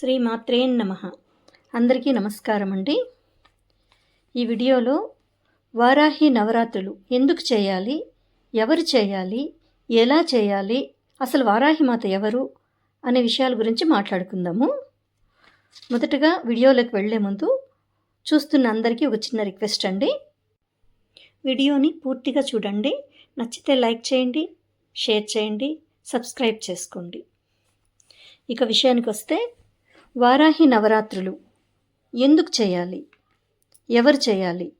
శ్రీ మాత్రే నమ. అందరికీ నమస్కారం అండి. ఈ వీడియోలో వారాహి నవరాత్రులు ఎందుకు చేయాలి? ఎవరు చేయాలి? ఎలా చేయాలి? అసలు వారాహి మాత ఎవరు? అనే విషయాల గురించి మాట్లాడుకుందాము. మొదటగా వీడియోలోకి వెళ్ళే ముందు చూస్తున్న అందరికీ ఒక చిన్న రిక్వెస్ట్ అండి. వీడియోని పూర్తిగా చూడండి. నచ్చితే లైక్ చేయండి షేర్ చేయండి సబ్స్క్రైబ్ చేసుకోండి. ఇక విషయానికి వస్తే వారాహి నవరాత్రులు. ఎందుకు చేయాలి? ఎవరు చేయాలి?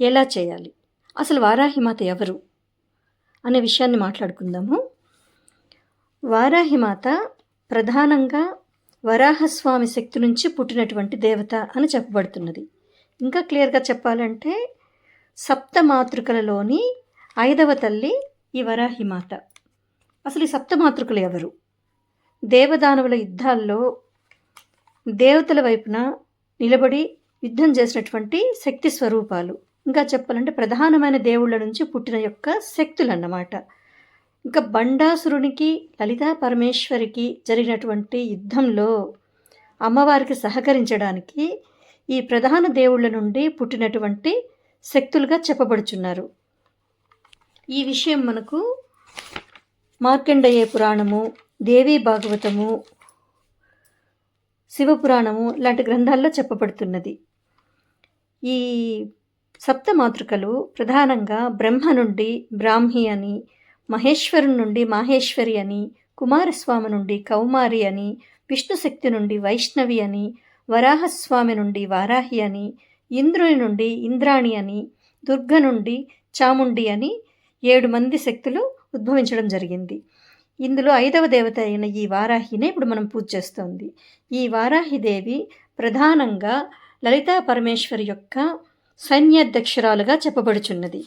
ఎలా చేయాలి? అసలు వారాహిమాత ఎవరు? అనే విషయాన్ని మాట్లాడుకుందాము. వారాహిమాత ప్రధానంగా వరాహస్వామి శక్తి నుంచి పుట్టినటువంటి దేవత అని చెప్పబడుతున్నది. ఇంకా క్లియర్గా చెప్పాలంటే సప్త మాతృకలలోని ఐదవ తల్లి ఈ వరాహిమాత అసలు ఈ సప్త మాతృకలు ఎవరు? దేవదానవుల యుద్ధాల్లో దేవతల వైపున నిలబడి యుద్ధం చేసినటువంటి శక్తి స్వరూపాలు. ఇంకా చెప్పాలంటే ప్రధానమైన దేవుళ్ళ నుంచి పుట్టిన యొక్క శక్తులు అన్నమాట ఇంకా బండాసురునికి లలితా పరమేశ్వరికి జరిగినటువంటి యుద్ధంలో అమ్మవారికి సహకరించడానికి ఈ ప్రధాన దేవుళ్ళ నుండి పుట్టినటువంటి శక్తులుగా చెప్పబడుచున్నారు. ఈ విషయం మనకు మార్కండయ్య పురాణము దేవీ భాగవతము శివపురాణము లాంటి గ్రంథాల్లో చెప్పబడుతున్నది. ఈ సప్తమాతృకలు ప్రధానంగా బ్రహ్మ నుండి బ్రాహ్మి అని మహేశ్వరు నుండి మాహేశ్వరి అని కుమారస్వామి నుండి కౌమారి అని విష్ణుశక్తి నుండి వైష్ణవి అని వరాహస్వామి నుండి వారాహి అని ఇంద్రుని నుండి ఇంద్రాణి అని దుర్గ నుండి చాముండి అని ఏడు మంది శక్తులు ఉద్భవించడం జరిగింది. ఇందులో ఐదవ దేవత అయిన ఈ వారాహినే ఇప్పుడు మనం పూజ చేస్తోంది. ఈ వారాహిదేవి ప్రధానంగా లలితా పరమేశ్వరి యొక్క సైన్యాధ్యక్షురాలుగా చెప్పబడుచున్నది.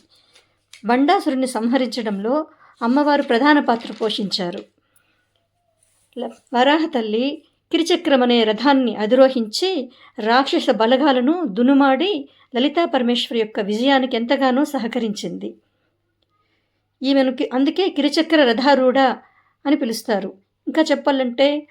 బండాసురుని సంహరించడంలో అమ్మవారు ప్రధాన పాత్ర పోషించారు. వరాహ తల్లి కిరిచక్రమనే రథాన్ని అధిరోహించి రాక్షస బలగాలను దునుమాడి లలితా పరమేశ్వరి యొక్క విజయానికి ఎంతగానో సహకరించింది. ఈమెను అందుకే కిరిచక్ర రథారూఢ అని పిలుస్తారు. ఇంకా చెప్పాలంటే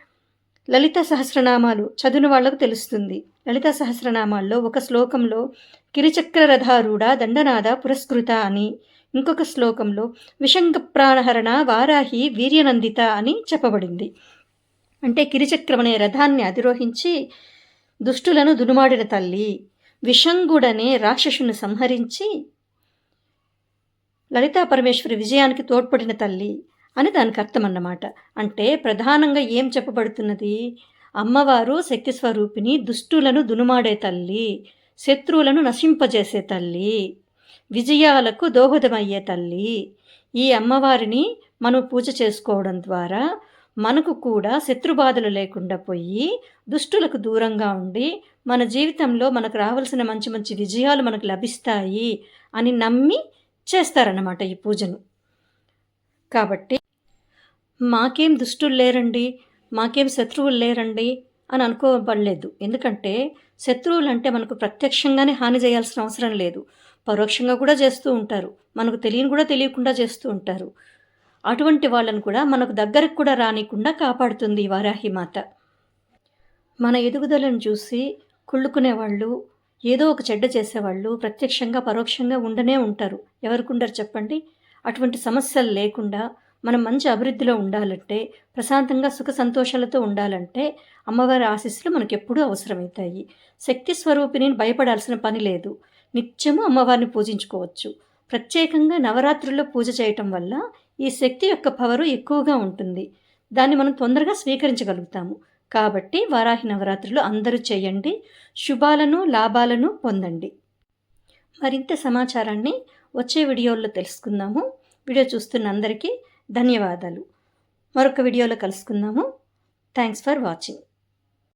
లలిత సహస్రనామాలు చదివిన వాళ్ళకు తెలుస్తుంది. లలిత సహస్రనామాల్లో ఒక శ్లోకంలో కిరిచక్ర రథారూఢ దండనాథ పురస్కృత అని ఇంకొక శ్లోకంలో విషంగ ప్రాణహరణ వారాహి వీర్యనందిత అని చెప్పబడింది. అంటే కిరిచక్రమనే రథాన్ని అధిరోహించి దుష్టులను దునుమాడిన తల్లి విషంగుడనే రాక్షసుని సంహరించి లలితా పరమేశ్వరి విజయానికి తోడ్పడిన తల్లి అని దానికి అర్థం అన్నమాట అంటే ప్రధానంగా ఏం చెప్పబడుతున్నది? అమ్మవారు శక్తి స్వరూపిణి దుష్టులను దునుమాడే తల్లి శత్రువులను నశింపజేసే తల్లి విజయాలకు దోహదమయ్యే తల్లి. ఈ అమ్మవారిని మనం పూజ చేసుకోవడం ద్వారా మనకు కూడా శత్రుబాధలు లేకుండా పోయి దుష్టులకు దూరంగా ఉండి మన జీవితంలో మనకు రావాల్సిన మంచి మంచి విజయాలు మనకు లభిస్తాయి అని నమ్మి చేస్తారన్నమాట ఈ పూజను. కాబట్టి మాకేం దుష్టులు లేరండి మాకేం శత్రువులు లేరండి అని అనుకోబడలేదు. ఎందుకంటే శత్రువులు అంటే మనకు ప్రత్యక్షంగానే హాని చేయాల్సిన అవసరం లేదు. పరోక్షంగా కూడా చేస్తూ ఉంటారు. మనకు తెలియని కూడా తెలియకుండా చేస్తూ ఉంటారు. అటువంటి వాళ్ళను కూడా మనకు దగ్గరకు కూడా రానికుండా కాపాడుతుంది వారాహి మాత. మన ఎదుగుదలను చూసి కుళ్ళుకునేవాళ్ళు ఏదో ఒక చెడ్డ చేసేవాళ్ళు ప్రత్యక్షంగా పరోక్షంగా ఉండనే ఉంటారు. ఎవరికి ఉండరు చెప్పండి? అటువంటి సమస్యలు లేకుండా మనం మంచి అభివృద్ధిలో ఉండాలంటే ప్రశాంతంగా సుఖ సంతోషాలతో ఉండాలంటే అమ్మవారి ఆశీస్సులు మనకు ఎప్పుడూ అవసరమవుతాయి. శక్తి స్వరూపిణి భయపడాల్సిన పని లేదు. నిత్యము అమ్మవారిని పూజించుకోవచ్చు. ప్రత్యేకంగా నవరాత్రుల్లో పూజ చేయటం వల్ల ఈ శక్తి యొక్క పవరు ఎక్కువగా ఉంటుంది. దాన్ని మనం తొందరగా స్వీకరించగలుగుతాము. కాబట్టి వారాహి నవరాత్రులు అందరూ చేయండి. శుభాలను లాభాలను పొందండి. మరింత సమాచారాన్ని వచ్చే వీడియోల్లో తెలుసుకుందాము. వీడియో చూస్తున్న అందరికీ ధన్యవాదాలు. మరొక వీడియోలో కలుసుకుందాము. Thanks for watching